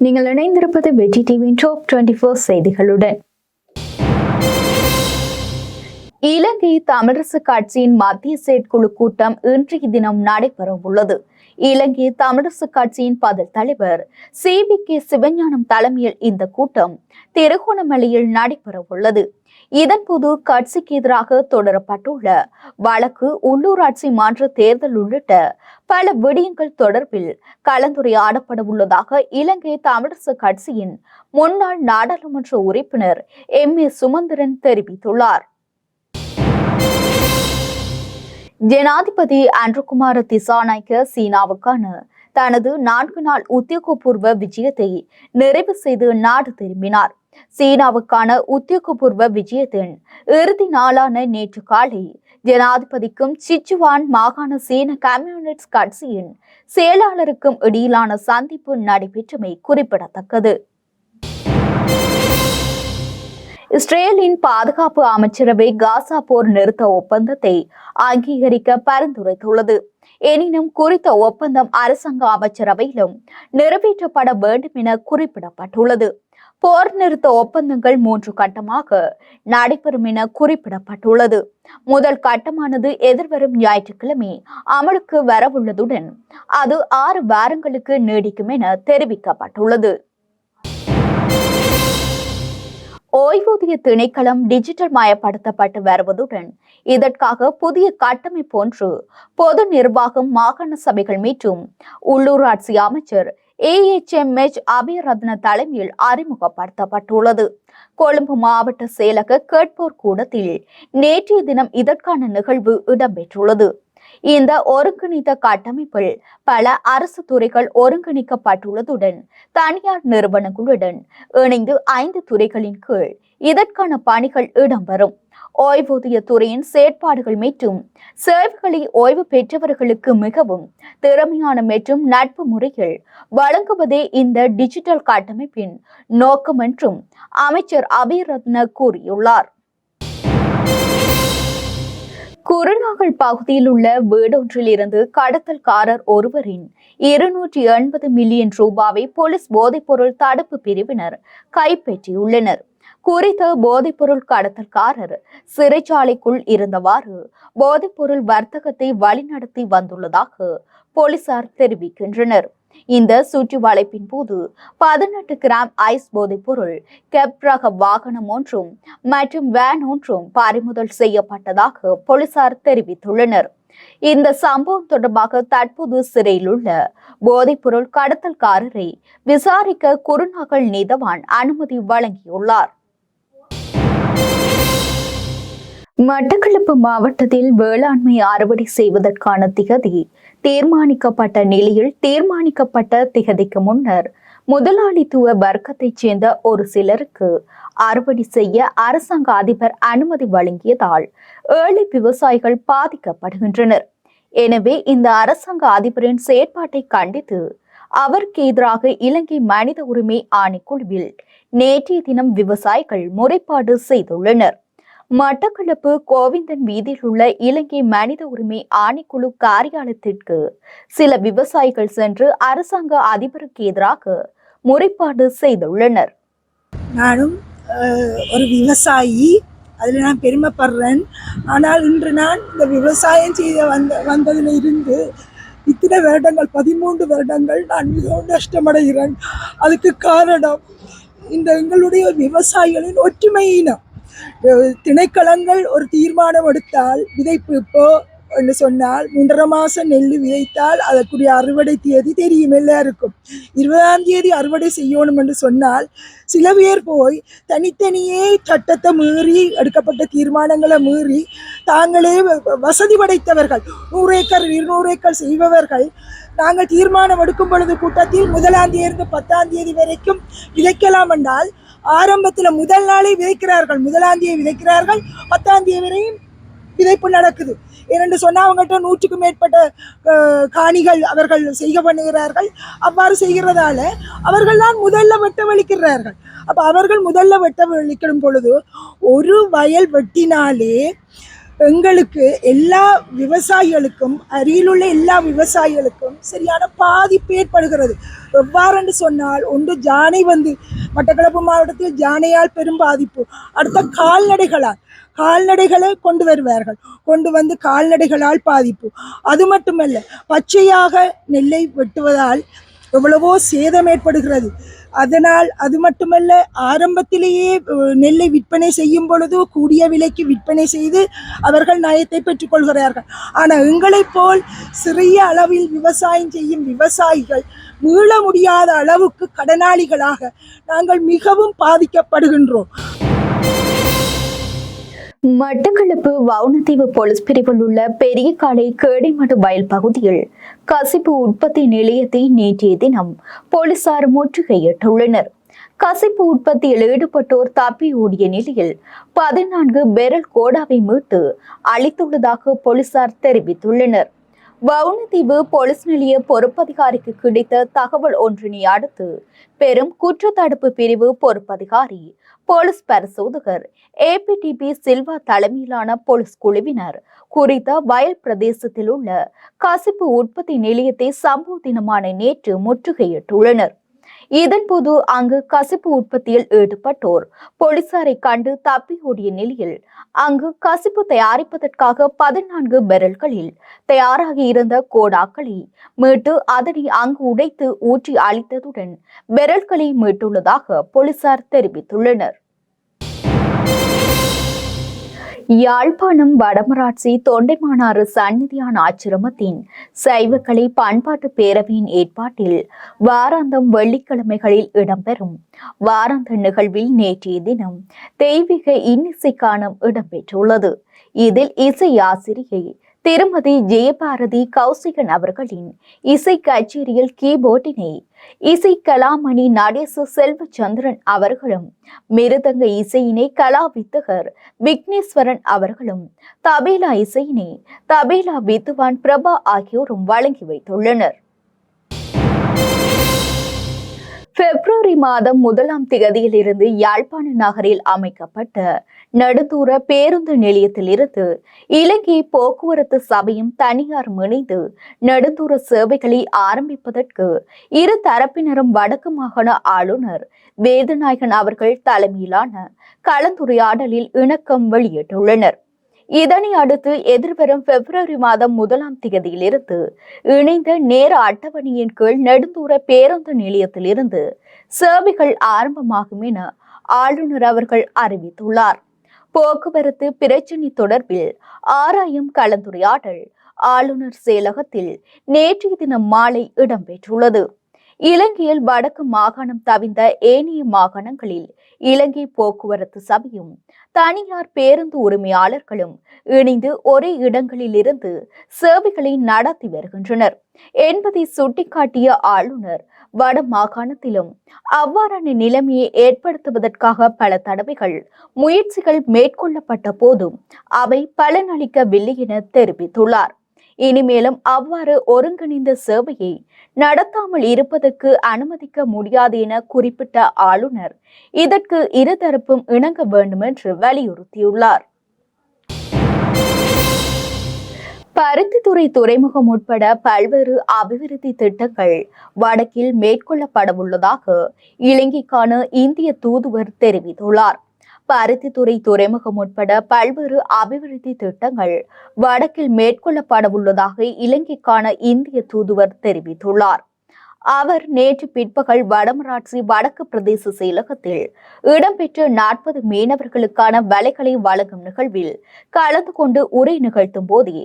நீங்கள் இணைந்திருப்பது வெற்றி டிவியின் டாப் டுவெண்டி ஃபோர் செய்திகளுடன். இலங்கை தமிழரசு கட்சியின் மத்திய செயற்குழு கூட்டம் இன்றைய தினம் நடைபெற உள்ளது இலங்கை தமிழரசு கட்சியின் பதில் தலைவர் சி வி கே சிவஞானம் தலைமையில் இந்த கூட்டம் திருகோணமலையில் நடைபெற உள்ளது இதன்போது கட்சிக்கு எதிராக தொடரப்பட்டுள்ள வழக்கு உள்ளூராட்சி மாற்ற தேர்தல் உள்ளிட்ட பல விடயங்கள் தொடர்பில் கலந்துரையாடப்பட உள்ளதாக இலங்கை தமிழரசு கட்சியின் முன்னாள் நாடாளுமன்ற உறுப்பினர் எம். ஏ. சுமந்திரன் தெரிவித்துள்ளார். ஜனாதிபதி அன்றுகுமார திசாநாயக்க சீனாவுக்கான தனது நான்கு நாள் உத்தியோகபூர்வ விஜயத்தை நிறைவு செய்து நாடு திரும்பினார். சீனாவுக்கான உத்தியோகபூர்வ விஜயத்தின் இறுதி நாளான நேற்று காலை ஜனாதிபதிக்கும் சிச்சுவான் மாகாண சீன கம்யூனிஸ்ட் கட்சியின் செயலாளருக்கும் இடையிலான சந்திப்பு நடைபெற்றமை குறிப்பிடத்தக்கது. இஸ்ரேலின் பாதுகாப்பு அமைச்சரவை காசா போர் நிறுத்த ஒப்பந்தத்தை அங்கீகரிக்க பரிந்துரைத்துள்ளது. எனினும் குறித்த ஒப்பந்தம் அரசாங்க அமைச்சரவையிலும் நிறைவேற்றப்பட வேண்டும் என குறிப்பிடப்பட்டுள்ளது. போர் நிறுத்த ஒப்பந்தங்கள் மூன்று கட்டமாக நடைபெறும் என குறிப்பிடப்பட்டுள்ளது. முதல் கட்டமானது எதிர்வரும் ஞாயிற்றுக்கிழமை அமலுக்கு வரவுள்ளதுடன் அது ஆறு வாரங்களுக்கு நீடிக்கும் என தெரிவிக்கப்பட்டுள்ளது. ஓய்வூதிய திணைக்களம் டிஜிட்டல் மயப்படுத்தப்பட்டு வருவதுடன் இதற்காக புதிய கட்டமைப்பு ஒன்று பொது நிர்வாகம் மாகாண சபைகள் மற்றும் உள்ளூராட்சி அமைச்சர் ஏஎச்எம்எச் அபயரத்ன தலைமையில் அறிமுகப்படுத்தப்பட்டுள்ளது. கொழும்பு மாவட்ட செயலக கேட்போர் கூடத்தில் நேற்றைய தினம் இதற்கான நிகழ்வு இடம்பெற்றுள்ளது. இந்த ஒருங்கிணைந்த கட்டமைப்பில் பல அரசு துறைகள் ஒருங்கிணைக்கப்பட்டுள்ளதுடன் தனியார் நிறுவனங்களுடன் இணைந்து ஐந்து துறைகளின் கீழ் இதற்கான பணிகள் இடம்பெறும். ஓய்வூதிய துறையின் செயற்பாடுகள் மற்றும் சேவைகளை ஓய்வு பெற்றவர்களுக்கு மிகவும் திறமையான மற்றும் நட்பு முறையில் வழங்குவதே இந்த டிஜிட்டல் கட்டமைப்பின் நோக்கம் என்றும் அமைச்சர் அபிரத்ன கூறியுள்ளார். குருநாகல் பகுதியில் உள்ள வீடொன்றில் இருந்து கடத்தல்காரர் ஒருவரின் இருநூற்றி எண்பது மில்லியன் ரூபாவை போலீஸ் போதைப்பொருள் தடுப்பு பிரிவினர் கைப்பற்றியுள்ளனர். குறித்த போதைப்பொருள் கடத்தல்காரர் சிறைச்சாலைக்குள் இருந்தவாறு போதைப்பொருள் வர்த்தகத்தை வழிநடத்தி வந்துள்ளதாக போலீசார் தெரிவிக்கின்றனர். இந்த சுற்றி வளைப்பின் போது பதினெட்டு கிராம் ஐஸ் போதைப் பொருள் கெப் ரக வாகனம் ஒன்றும் மற்றும் வேன் ஒன்றும் பறிமுதல் செய்யப்பட்டதாக போலீசார் தெரிவித்துள்ளனர். இந்த சம்பவம் தொடர்பாக தற்போது சிறையில் உள்ள போதைப்பொருள் கடத்தல்காரரை விசாரிக்க குருநகல் நீதவான் அனுமதி வழங்கியுள்ளார். மட்டக்களப்பு மாவட்டத்தில் வேளாண்மை அறுவடை செய்வதற்கான திகதி தீர்மானிக்கப்பட்ட நிலையில் தீர்மானிக்கப்பட்ட திகதிக்கு முன்னர் முதலாளித்துவ வர்க்கத்தைச் சேர்ந்த ஒரு சிலருக்கு அறுவடை செய்ய அரசாங்க அதிபர் அனுமதி வழங்கியதால் ஏழை விவசாயிகள் பாதிக்கப்படுகின்றனர். எனவே இந்த அரசாங்க அதிபரின் செயற்பாட்டை கண்டித்து அவருக்கு எதிராக இலங்கை மனித உரிமை ஆணைக்குழுவில் நேற்றைய தினம் விவசாயிகள் முறைப்பாடு செய்துள்ளனர். மட்டக்களப்பு கோவிந்தன் வீதியில் உள்ள இலங்கை மனித உரிமை ஆணைக்குழு காரியாலயத்திற்கு சில விவசாயிகள் சென்று அரசாங்க அதிபருக்கு எதிராக முறைப்பாடு செய்துள்ளனர். நானும் ஒரு விவசாயி அதில் நான் பெருமைப்படுறேன். ஆனால் இன்று நான் இந்த விவசாயம் செய்த வந்த வந்ததில் இருந்து இத்தனை வருடங்கள் பதிமூன்று வருடங்கள் நான் மிகவும் நஷ்டமடைகிறேன். அதுக்கு காரணம் இந்த எங்களுடைய விவசாயிகளின் ஒற்றுமையினம். திணைக்களங்கள் ஒரு தீர்மானம் எடுத்தால் விதைப்பு இப்போ என்று சொன்னால் மூன்றரை மாதம் நெல் விதைத்தால் அதற்குரிய அறுவடை தேதி தெரியும் எல்லாருக்கும். இருபதாம் தேதி அறுவடை செய்யணும் என்று சொன்னால் சில பேர் போய் தனித்தனியே சட்டத்தை மீறி எடுக்கப்பட்ட தீர்மானங்களை மீறி தாங்களே வ- வசதி படைத்தவர்கள் நூறு ஏக்கர் இருநூறு ஏக்கர் செய்பவர்கள் நாங்கள் தீர்மானம் எடுக்கும் பொழுது கூட்டத்தில் முதலாம் தேதி பத்தாம் தேதி வரைக்கும் விதைக்கலாம் என்றால் ஆரம்பத்தில் முதல் நாளே விதைக்கிறார்கள். முதலாந்தியை விதைக்கிறார்கள். பத்தாம் வரையும் விதைப்பு நடக்குது. ஏனென்று சொன்னால் அவங்கள்ட்ட நூற்றுக்கும் மேற்பட்ட காணிகள் அவர்கள் செய்க பண்ணுகிறார்கள். அவ்வாறு செய்கிறதால அவர்கள் தான் முதல்ல வெட்ட வலிக்கிறார்கள். அப்போ அவர்கள் முதல்ல வெட்ட வலிக்கிடும் பொழுது ஒரு வயல் வெட்டினாலே எங்களுக்கு எல்லா விவசாயிகளுக்கும் அருகிலுள்ள எல்லா விவசாயிகளுக்கும் சரியான பாதிப்பு ஏற்படுகிறது. எவ்வாறென்று சொன்னால் ஒன்று ஜானை வந்து மட்டக்களப்பு மாவட்டத்தில் ஜானையால் பெரும் பாதிப்பு. அடுத்த கால்நடைகளால் கால்நடைகளை கொண்டு வருவார்கள். கொண்டு வந்து கால்நடைகளால் பாதிப்பு. அது மட்டுமல்ல பச்சையாக நெல்லை வெட்டுவதால் எவ்வளவோ சேதம் ஏற்படுகிறது. அதனால் அது மட்டுமல்ல ஆரம்பத்திலேயே நெல்லை விற்பனை செய்யும் பொழுது கூடிய விலைக்கு விற்பனை செய்து அவர்கள் நயத்தை பெற்றுக்கொள்கிறார்கள் ஆனால் எங்களைப் போல் சிறிய அளவில் விவசாயம் செய்யும் விவசாயிகள் மீள முடியாத அளவுக்கு கடனாளிகளாக நாங்கள் மிகவும் பாதிக்கப்படுகின்றோம். மட்டக்களப்பு வவுனத்தீவு போலீஸ் பிரிவில் உள்ள பெரிய காலை கேடிமடு வயல் பகுதியில் கசிப்பு உற்பத்தி நிலையத்தை நேற்றைய தினம் போலீசார் முற்றுகையிட்டுள்ளனர். கசிப்பு உற்பத்தியில் ஈடுபட்டோர் தப்பி ஓடிய நிலையில் பதினான்கு பெரல் கோடாவை மீட்டு அளித்துள்ளதாக போலீசார் தெரிவித்துள்ளனர். வவுனதீவு போலீஸ் நிலைய பொறுப்பதிகாரிக்கு கிடைத்த தகவல் ஒன்றினை அடுத்து பெரும் குற்றத்தடுப்பு பிரிவு பொறுப்பதிகாரி போலீஸ் பரிசோதகர் ஏபிடிபி சில்வா தலைமையிலான போலீஸ் குழுவினர் குறித்த வயல் பிரதேசத்தில் உள்ள கசிப்பு உற்பத்தி நிலையத்தை சம்பவ தினமான நேற்று முற்றுகையிட்டுள்ளனர். இதன்போது அங்கு கசிப்பு உற்பத்தியில் ஈடுபட்டோர் போலீசாரை கண்டு தப்பியோடிய நிலையில் அங்கு கசிப்பு தயாரிப்பதற்காக பதினான்கு பெரல்களில் தயாராகி இருந்த கோடாக்களை மீட்டு அதனை அங்கு உடைத்து ஊற்றி அளித்ததுடன் பெரல்களை மீட்டுள்ளதாக போலீசார் தெரிவித்துள்ளனர். யாழ்ப்பாணம் வடமராட்சி தொண்டைமானாறு சந்நிதியான ஆச்சிரமத்தின் சைவக்கலை பண்பாட்டு பேரவையின் ஏற்பாட்டில் வாராந்தம் வெள்ளிக்கிழமைகளில் இடம்பெறும். வாராந்த நிகழ்வில் நேற்றைய தினம் தெய்வீக இன்னிசை காணம் இடம்பெற்றுள்ளது. இதில் இசை ஆசிரியை திருமதி ஜெயபாரதி கௌசிகன் அவர்களின் இசை கச்சேரியில் கீபோர்டினை இசை கலாமணி நடேச செல்வச்சந்திரன் அவர்களும் மிருதங்க இசையினை கலா வித்தகர் விக்னேஸ்வரன் அவர்களும் தபேலா இசையினை தபேலா வித்துவான் பிரபா ஆகியோரும் வழங்கி வைத்துள்ளனர். பிப்ரவரி மாதம் முதலாம் திகதியில் இருந்து யாழ்ப்பாண நகரில் அமைக்கப்பட்ட நடுத்தூர பேருந்து நிலையத்திலிருந்து இலங்கை போக்குவரத்து சபையும் தனியார் இணைந்து நடுத்தூர சேவைகளை ஆரம்பிப்பதற்கு இரு தரப்பினரும் வடக்கு மாகாண ஆளுநர் வேதநாயகன் அவர்கள் தலைமையிலான கலந்துரையாடலில் இணக்கம் வெளியிட்டுள்ளனர். இதனை அடுத்து எதிர்வரும் பிப்ரவரி மாதம் முதலாம் தேதியிலிருந்து இணைந்த நேர அட்டவணையின் கீழ் நெடுந்தூர பேருந்து நிலையத்திலிருந்து சேவைகள் ஆரம்பமாகும் என ஆளுநர் அவர்கள் அறிவித்துள்ளார். போக்குவரத்து பிரச்சினை தொடர்பில் ஆராயும் கலந்துரையாடல் ஆளுநர் செயலகத்தில் நேற்றைய தினம் மாலை இடம்பெற்றுள்ளது. இலங்கையில் வடக்கு மாகாணம் தவிந்த ஏனைய மாகாணங்களில் இலங்கை போக்குவரத்து சபையும் தனியார் பேருந்து உரிமையாளர்களும் இணைந்து ஒரே இடங்களிலிருந்து சேவைகளை நடத்தி வருகின்றனர். என்பதை சுட்டிக்காட்டிய ஆளுநர் வட மாகாணத்திலும் அவ்வாறான நிலைமையை ஏற்படுத்துவதற்காக பல தடவைகள் முயற்சிகள் மேற்கொள்ளப்பட்ட போதும் அவை பலனளிக்கவில்லை என தெரிவித்துள்ளார். இனிமேலும் அவ்வாறு ஒருங்கிணைந்த சேவையை நடத்தாமல் இருப்பதற்கு அனுமதிக்க முடியாது என குறிப்பிட்ட ஆளுநர் இதற்கு இருதரப்பும் இணங்க வேண்டும் என்று வலியுறுத்தியுள்ளார். பருத்தித்துறை துறைமுகம் உட்பட பல்வேறு அபிவிருத்தி திட்டங்கள் வடக்கில் மேற்கொள்ளப்படவுள்ளதாக இலங்கைக்கான இந்திய தூதுவர் தெரிவித்துள்ளார். பருத்தித்துறை துறைமுகம் உட்பட பல்வேறு அபிவிருத்தி திட்டங்கள் வடக்கில் மேற்கொள்ளப்படவுள்ளதாக இலங்கைக்கான இந்திய தூதுவர் தெரிவித்துள்ளார். அவர் நேற்று பிற்பகல் வடமராட்சி வடக்கு பிரதேச செயலகத்தில் இடம்பெற்ற நாற்பது மீனவர்களுக்கான வலைகளை வழங்கும் நிகழ்வில் கலந்து கொண்டு உரை நிகழ்த்தும் போதே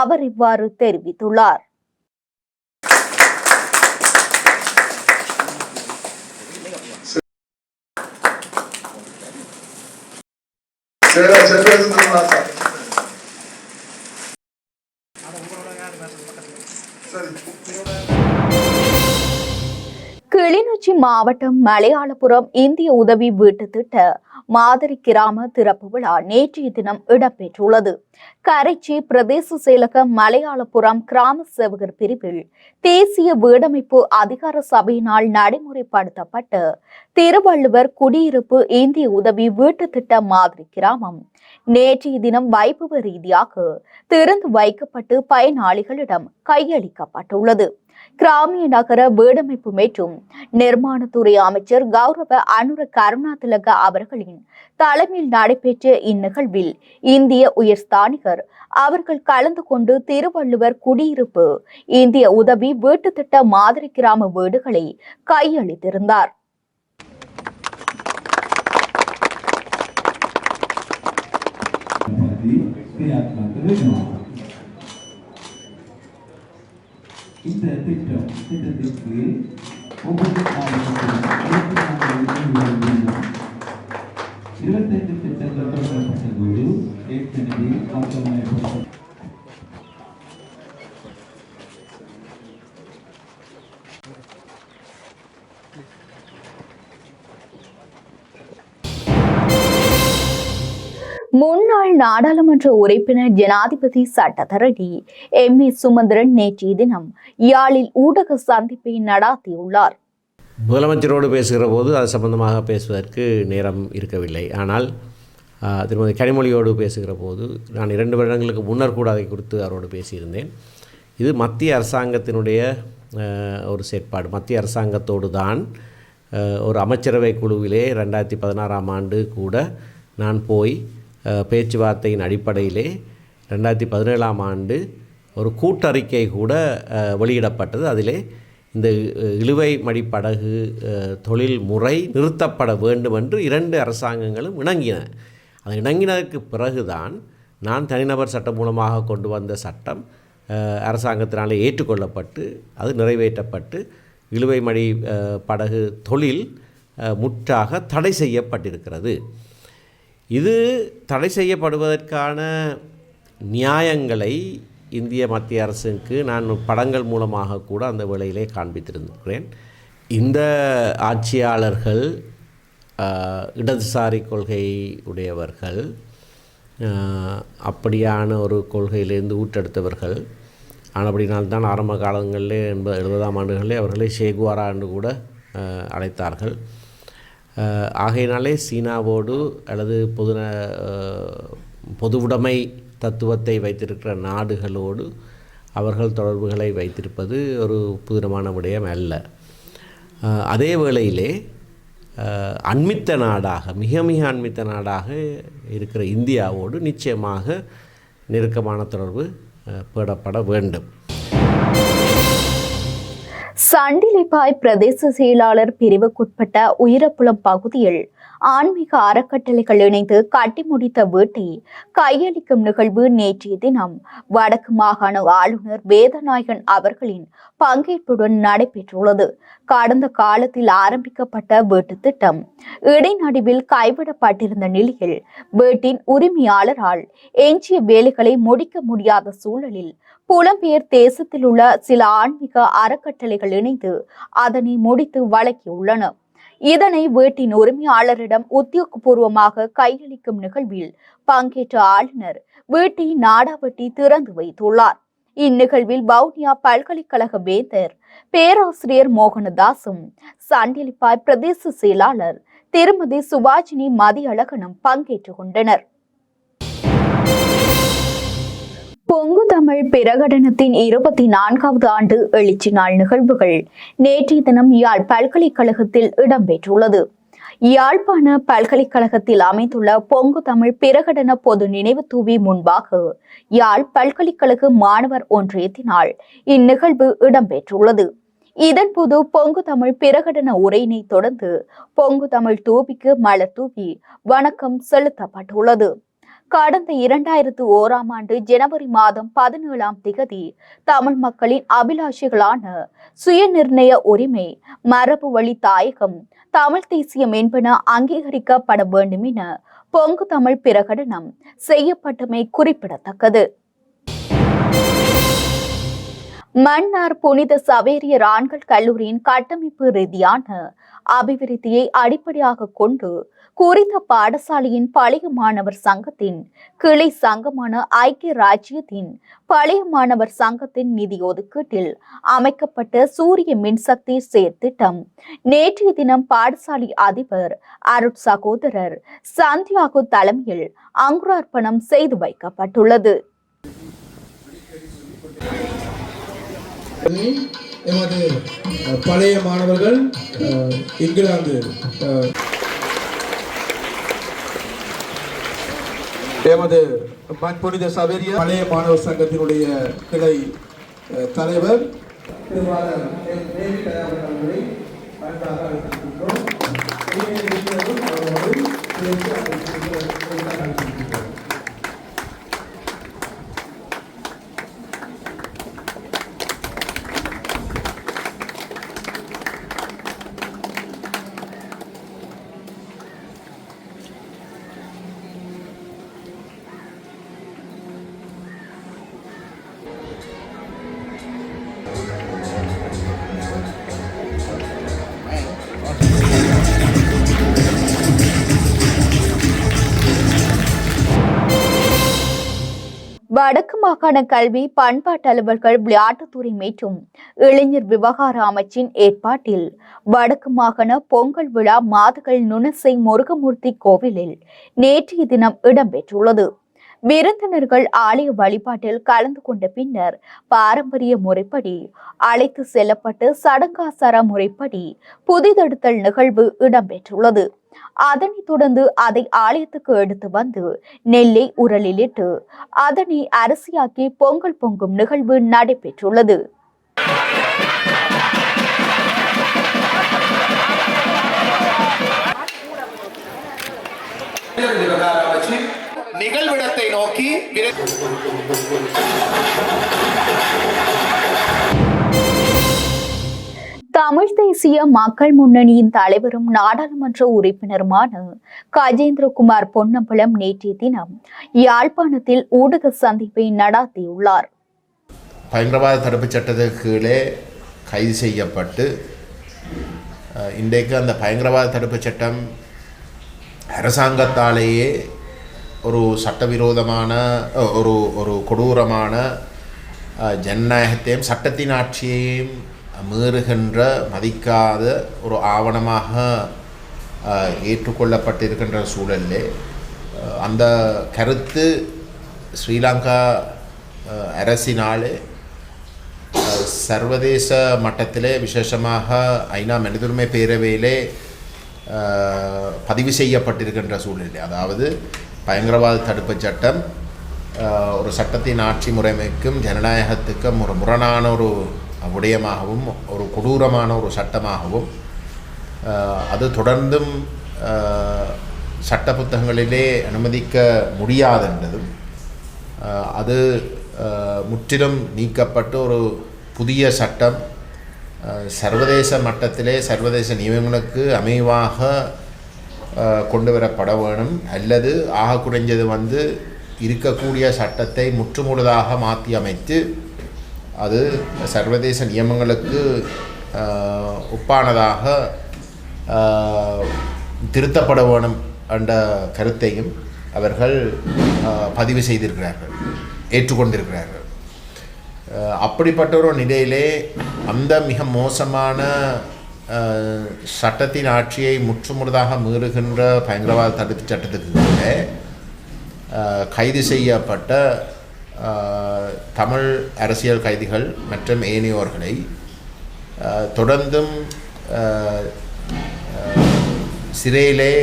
அவர் இவ்வாறு தெரிவித்துள்ளார். నేను చెప్పేసి మాట மாவட்டம் மலையாளபுரம் இந்திய உதவி வீட்டு திட்ட மாதிரி கிராம திறப்பு விழா நேற்றைய தினம் இடம்பெற்றுள்ளது. கரைச்சி பிரதேச செயலக மலையாளபுரம் கிராம சேவகர் பிரிவில் தேசிய வீடமைப்பு அதிகார சபையினால் நடைமுறைப்படுத்தப்பட்ட திருவள்ளுவர் குடியிருப்பு இந்திய உதவி வீட்டு திட்ட மாதிரி கிராமம். நேற்றைய தினம் வைபவ ரீதியாக திறந்து வைக்கப்பட்டு பயனாளிகளிடம் கையளிக்கப்பட்டுள்ளது. கிராமிய நகர வீடமைப்பு மற்றும் நிர்மாணத்துறை அமைச்சர் கௌரவ அனுர கருணாதிலக அவர்களின் தலைமையில் நடைபெற்ற இந்நிகழ்வில் இந்திய உயர்ஸ்தானிகர் அவர்கள் கலந்து கொண்டு திருவள்ளுவர் குடியிருப்பு இந்திய உதவி வீட்டு திட்ட மாதிரி கிராம வீடுகளை கையளித்திருந்தார். பற்றி கிரியாத்மக வேண்டும் இந்த திட்டம் திட்டத்திற்கு ஒவ்வொரு மாவட்டத்திலும் இருபத்தி நான்கு இடங்கள் வேண்டும் இருபத்தைந்து திட்டங்கள் தொடங்கப்பட்டதோடு ஏற்கனவே ஆக்கிரமிக்கப்பட்ட முன்னாள் நாடாளுமன்ற உறுப்பினர் ஜனாதிபதி சட்டத்தரணி எம். ஏ. சுமந்திரன் நேற்றைய தினம் யாழில் ஊடக சந்திப்பை நடாத்தியுள்ளார். முதலமைச்சரோடு பேசுகிற போது அது சம்பந்தமாக பேசுவதற்கு நேரம் இருக்கவில்லை. ஆனால் திருமதி கனிமொழியோடு பேசுகிற போது நான் இரண்டு வருடங்களுக்கு முன்னர் கூட அதை குறித்து அவரோடு பேசியிருந்தேன். இது மத்திய அரசாங்கத்தினுடைய ஒரு செயற்பாடு. மத்திய அரசாங்கத்தோடு தான் ஒரு அமைச்சரவை குழுவிலே ரெண்டாயிரத்தி பதினாறாம் ஆண்டு கூட நான் போய் பேச்சுவார்த்தையின் அடிப்படையிலே ரெண்டாயிரத்தி பதினேழாம் ஆண்டு ஒரு கூட்டறிக்கை கூட வெளியிடப்பட்டது. அதிலே இந்த இழுவை மடிப்படகு தொழில் முறை நிறுத்தப்பட வேண்டும் என்று இரண்டு அரசாங்கங்களும் இணங்கின. அது இணங்கினதற்கு பிறகுதான் நான் தனிநபர் சட்டம் மூலமாக கொண்டு வந்த சட்டம் அரசாங்கத்தினாலே ஏற்றுக்கொள்ளப்பட்டு அது நிறைவேற்றப்பட்டு இழுவை மடி படகு தொழில் முற்றாக தடை செய்யப்பட்டிருக்கிறது. இது தடை செய்யப்படுவதற்கான நியாயங்களை இந்திய மத்திய அரசுக்கு நான் படங்கள் மூலமாக கூட அந்த வேளையிலே காண்பித்திருக்கிறேன். இந்த ஆட்சியாளர்கள் இடதுசாரி கொள்கை உடையவர்கள் அப்படியான ஒரு கொள்கையிலேருந்து ஊற்றெடுத்தவர்கள். ஆனபடினால்தான் ஆரம்ப காலங்களிலே எண்பது எழுபதாம் ஆண்டுகளிலே அவர்களை ஷேகுவாரா என்று கூட அழைத்தார்கள். ஆகையினாலே சீனாவோடு அல்லது பொது பொதுவுடைமை தத்துவத்தை வைத்திருக்கிற நாடுகளோடு அவர்கள் தொடர்புகளை வைத்திருப்பது ஒரு புதினமான விடயம் அல்ல. அதே வேளையிலே அண்மித்த நாடாக மிக மிக அண்மித்த நாடாக இருக்கிற இந்தியாவோடு நிச்சயமாக நெருக்கமான தொடர்பு பேடப்பட வேண்டும். சண்டிலிப்பாய் பிரதேச செயலாளர் பிரிவுக்குட்பட்ட உயிரப்புலம் பகுதியில் ஆன்மீக அறக்கட்டளைகள் இணைந்து கட்டி முடித்த வீட்டை கையளிக்கும் நிகழ்வு நேற்றைய தினம் வடக்கு மாகாண ஆளுநர் வேதநாயகன் அவர்களின் பங்கேற்புடன் நடைபெற்றுள்ளது. கடந்த காலத்தில் ஆரம்பிக்கப்பட்ட வீட்டு திட்டம் இடைநடுவில் கைவிடப்பட்டிருந்த நிலையில் வீட்டின் உரிமையாளரால் எஞ்சிய வேலைகளை முடிக்க முடியாத சூழலில் புலம்பெயர் தேசத்தில் உள்ள சில ஆன்மீக அறக்கட்டளைகள் இணைந்து அதனை முடித்து வழங்கியுள்ளன இதனை வீட்டின் உரிமையாளரிடம் உத்தியோகபூர்வமாக கையளிக்கும் நிகழ்வில் பங்கேற்ற ஆளுநர் வீட்டை நாடாவட்டி திறந்து வைத்துள்ளார். இந்நிகழ்வில் வவுனியா பல்கலைக்கழக வேந்தர் பேராசிரியர் மோகனதாசும் சண்டிலிப்பாய் பிரதேச செயலாளர் திருமதி சுபாஜினி மதியழகனும் பங்கேற்றுக் கொண்டனர். பொங்கு தமிழ் பிரகடனத்தின் இருபத்தி நான்காவது ஆண்டு எழுச்சி நாள் நிகழ்வுகள் நேற்றைய தினம் யாழ் பல்கலைக்கழகத்தில் இடம்பெற்றுள்ளது. யாழ்ப்பாண பல்கலைக்கழகத்தில் அமைந்துள்ள பொங்கு தமிழ் பிரகடன பொது நினைவு தூவி முன்பாக யாழ் பல்கலைக்கழக மாணவர் ஒன்றியத்தினால் இந்நிகழ்வு இடம்பெற்றுள்ளது. இதன்போது பொங்கு தமிழ் பிரகடன உரையினை தொடர்ந்து பொங்கு தமிழ் தூவிக்கு மலர் தூவி வணக்கம் செலுத்தப்பட்டுள்ளது. கடந்த இரண்டாயிரத்து ஓராம் ஆண்டு ஜனவரி மாதம் பதினேழாம் திகதி தமிழ் மக்களின் அபிலாஷைகளான சுயநிர்ணய உரிமை மரபு வழி தாயகம் தமிழ் தேசியம் என்பன அங்கீகரிக்கப்பட வேண்டும் என பொங்கு தமிழ் பிரகடனம் செய்யப்பட்டமை குறிப்பிடத்தக்கது. மன்னார் புனித சவேரியர் ஆண்கள் கல்லூரியின் கட்டமைப்பு ரீதியான அபிவிருத்தியை அடிப்படையாக கொண்டு குறித்த பாடசாலையின் பழைய மாணவர் சங்கத்தின் கிளை சங்கமான ஐக்கிய ராஜ்யத்தின் பழைய மாணவர் சங்கத்தின் நிதி ஒதுக்கீட்டில் அமைக்கப்பட்ட சூரிய மின்சக்தி செயற்திட்டம் நேற்றைய தினம் பாடசாலை அதிபர் அருட் சகோதரர் சந்தியாகு தலைமையில் அங்குரார்ப்பணம் செய்து வைக்கப்பட்டுள்ளது. எமது பழைய மாணவர்கள் இங்கிலாந்து எமது மண்புனித சவேரிய பழைய மாணவர் சங்கத்தினுடைய கிளை அஹ், தலைவர் திருவாளர் வடக்கு மாகாண கல்வி பண்பாட்டு அலுவல்கள் விளையாட்டுத்துறை மற்றும் இளைஞர் விவகார அமைச்சின் ஏற்பாட்டில் வடக்கு மாகாண பொங்கல் விழா மாதுகள் நுணசை முருகமூர்த்தி கோவிலில் நேற்றைய தினம் இடம்பெற்றுள்ளது. விருந்தினர்கள் ஆலய வழிபாட்டில் கலந்து கொண்ட பின்னர் பாரம்பரிய முறைப்படி அழைத்து செல்லப்பட்டு சடங்காசார முறைப்படி புதிதெடுத்தல் நிகழ்வு இடம்பெற்றுள்ளது. அதனைத் தொடர்ந்து அதை ஆலயத்துக்கு எடுத்து வந்து நெல்லை உரலிலிட்டு அதனை அரிசியாக்கி பொங்கல் பொங்கும் நிகழ்வு நடைபெற்றுள்ளது. நிகழ்விடத்தை நோக்கி தமிழ் தேசிய மக்கள் முன்னணியின் தலைவரும் நாடாளுமன்ற உறுப்பினருமான கஜேந்திரகுமார் பொன்னம்பலம் நேற்றைய தினம் யாழ்ப்பாணத்தில் ஊடக சந்திப்பை நடாத்தியுள்ளார். பயங்கரவாத தடுப்புச் சட்டத்துக்கு கீழே கைது செய்யப்பட்டு இன்றைக்கு அந்த பயங்கரவாத தடுப்புச் சட்டம் அரசாங்கத்தாலேயே ஒரு சட்டவிரோதமான ஒரு ஒரு கொடூரமான ஜனநாயகத்தையும் சட்டத்தின் ஆட்சியையும் மீறுகின்ற மதிக்காத ஒரு ஆவணமாக ஏற்றுக்கொள்ளப்பட்டிருக்கின்ற சூழலிலே அந்த கருத்து ஸ்ரீலங்கா அரசினாலே சர்வதேச மட்டத்திலே விசேஷமாக ஐநா மனிதுரிமை பேரவையிலே பதிவு செய்யப்பட்டிருக்கின்ற சூழ்நிலை அதாவது பயங்கரவாத தடுப்புச் சட்டம் ஒரு சட்டத்தின் ஆட்சி முறைமைக்கும் ஜனநாயகத்துக்கும் ஒரு முரணான ஒரு விடயமாகவும் ஒரு கொடூரமான ஒரு சட்டமாகவும் அது தொடர்ந்தும் சட்ட புத்தகங்களிலே அனுமதிக்க முடியாதென்றதும் அது முற்றிலும் நீக்கப்பட்டு ஒரு புதிய சட்டம். சர்வதேச மட்டத்திலே சர்வதேச நியமங்களுக்கு அமைவாக கொண்டு வரப்பட வேணும். அல்லது ஆக குறைஞ்சது வந்து இருக்கக்கூடிய சட்டத்தை முற்றுமுழுதாக மாற்றி அமைத்து அது சர்வதேச நியமங்களுக்கு ஒப்பானதாக திருத்தப்பட வேணும் என்ற கருத்தையும் அவர்கள் பதிவு செய்திருக்கிறார்கள் ஏற்றுக்கொண்டிருக்கிறார்கள். அப்படிப்பட்ட ஒரு நிலையிலே அந்த மிக மோசமான சட்டத்தின் ஆட்சியை முற்றுமுழுதாக மீறுகின்ற பயங்கரவாத தடுப்புச் சட்டத்துக்கு கூட கைது செய்யப்பட்ட தமிழ் அரசியல் கைதிகள் மற்றும் ஏனையோர்களை தொடர்ந்தும் சிறையிலே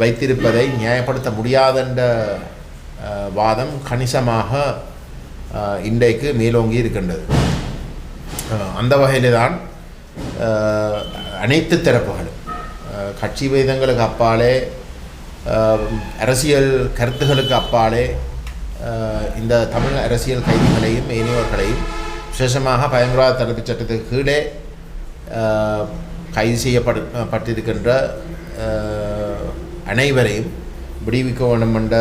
வைத்திருப்பதை நியாயப்படுத்த முடியாதென்ற வாதம் கணிசமாக இன்றைக்கு மேலோங்கி இருக்கின்றது. அந்த வகையில்தான் அனைத்து தரப்புகளும் கட்சி வேதங்களுக்கு அப்பாலே அரசியல் கருத்துகளுக்கு அப்பாலே இந்த தமிழ் அரசியல் கைதிகளையும் ஏனையோர்களையும் விசேஷமாக பயங்கரவாத தடுப்புச் சட்டத்துக்கு கீழே கைது செய்யப்படு பட்டிருக்கின்ற அனைவரையும் விடுவிக்க வேண்டும் என்ற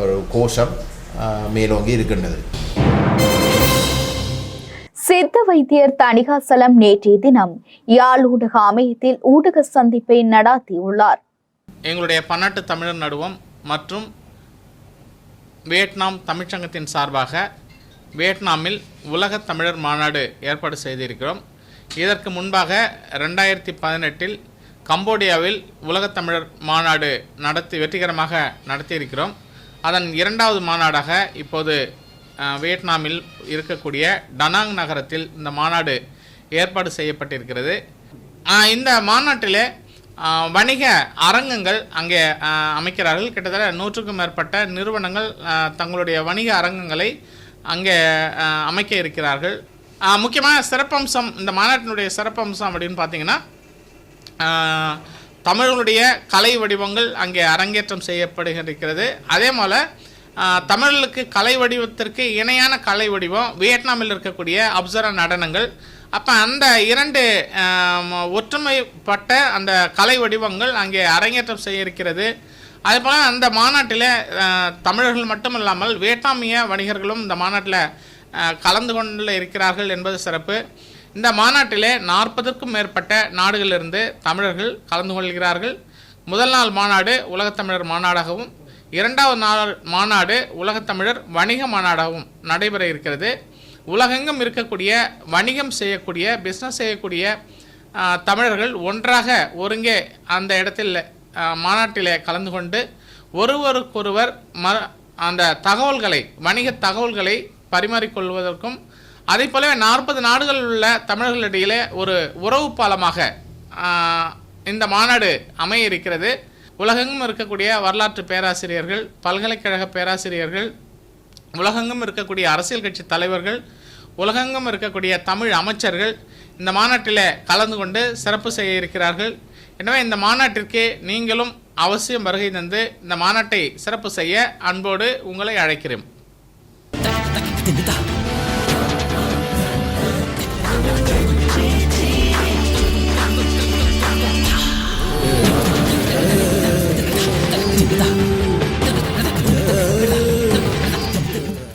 ஒரு கோஷம் மேலோங்கி இருக்கின்றது. சித்த வைத்தியர் தணிகாசலம் நேற்றைய தினம் யாழ் ஊடக அமையத்தில் ஊடக சந்திப்பை நடாத்தியுள்ளார். எங்களுடைய பன்னாட்டு தமிழர் நடுவம் மற்றும் வியட்நாம் தமிழ்ச்சங்கத்தின் சார்பாக வியட்நாமில் உலக தமிழர் மாநாடு ஏற்பாடு செய்திருக்கிறோம். இதற்கு முன்பாக ரெண்டாயிரத்தி பதினெட்டில் கம்போடியாவில் உலகத் தமிழர் மாநாடு நடத்தி வெற்றிகரமாக நடத்தியிருக்கிறோம். அதன் இரண்டாவது மாநாடாக இப்போது வியட்நாமில் இருக்கக்கூடிய டனாங் நகரத்தில் இந்த மாநாடு ஏற்பாடு செய்யப்பட்டிருக்கிறது. இந்த மாநாட்டிலே வணிக அரங்கங்கள் அங்கே அமைக்கிறார்கள். கிட்டத்தட்ட நூற்றுக்கும் மேற்பட்ட நிறுவனங்கள் தங்களுடைய வணிக அரங்கங்களை அங்கே அமைக்க இருக்கிறார்கள். முக்கியமான சிறப்பம்சம் இந்த மாநாட்டினுடைய சிறப்பம்சம் அப்படின்னு பார்த்தீங்கன்னா தமிழர்களுடைய கலை வடிவங்கள் அங்கே அரங்கேற்றம் செய்யப்படுகிறது அதே போல் தமிழர்களுக்கு கலை வடிவத்திற்கு இணையான கலை வடிவம் வியட்நாமில் இருக்கக்கூடிய அப்சரா நடனங்கள் அப்போ அந்த இரண்டு ஒற்றுமைப்பட்ட அந்த கலை வடிவங்கள் அங்கே அரங்கேற்றம் செய்ய இருக்கிறது அதேபோல் அந்த மாநாட்டில் தமிழர்கள் மட்டும் இல்லாமல் வியட்நாமிய வணிகர்களும் இந்த மாநாட்டில் கலந்து கொண்டு இருக்கிறார்கள் என்பது சிறப்பு. இந்த மாநாட்டிலே நாற்பதுக்கும் மேற்பட்ட நாடுகளிலிருந்து தமிழர்கள் கலந்து கொள்கிறார்கள். முதல் நாள் மாநாடு உலகத்தமிழர் மாநாடாகவும் இரண்டாவது நாள் மாநாடு உலகத்தமிழர் வணிக மாநாடாகவும் நடைபெற இருக்கிறது. உலகெங்கும் இருக்கக்கூடிய வணிகம் செய்யக்கூடிய பிஸ்னஸ் செய்யக்கூடிய தமிழர்கள் ஒன்றாக ஒருங்கே அந்த இடத்தில் மாநாட்டிலே கலந்து கொண்டு ஒருவருக்கொருவர் ம அந்த தகவல்களை வணிக தகவல்களை பரிமாறிக்கொள்வதற்கும் அதே போலவே நாற்பது நாடுகளில் உள்ள தமிழர்களிடையிலே ஒரு உறவு பாலமாக இந்த மாநாடு அமைய இருக்கிறது. உலகெங்கும் இருக்கக்கூடிய வரலாற்று பேராசிரியர்கள் பல்கலைக்கழக பேராசிரியர்கள் உலகெங்கும் இருக்கக்கூடிய அரசியல் கட்சி தலைவர்கள் உலகெங்கும் இருக்கக்கூடிய தமிழ் அமைச்சர்கள் இந்த மாநாட்டில் கலந்து கொண்டு சிறப்பு செய்ய இருக்கிறார்கள் எனவே இந்த மாநாட்டிற்கு நீங்களும் அவசியம் வருகை தந்து இந்த மாநாட்டை சிறப்பு செய்ய அன்போடு உங்களை அழைக்கிறேன் Yeah.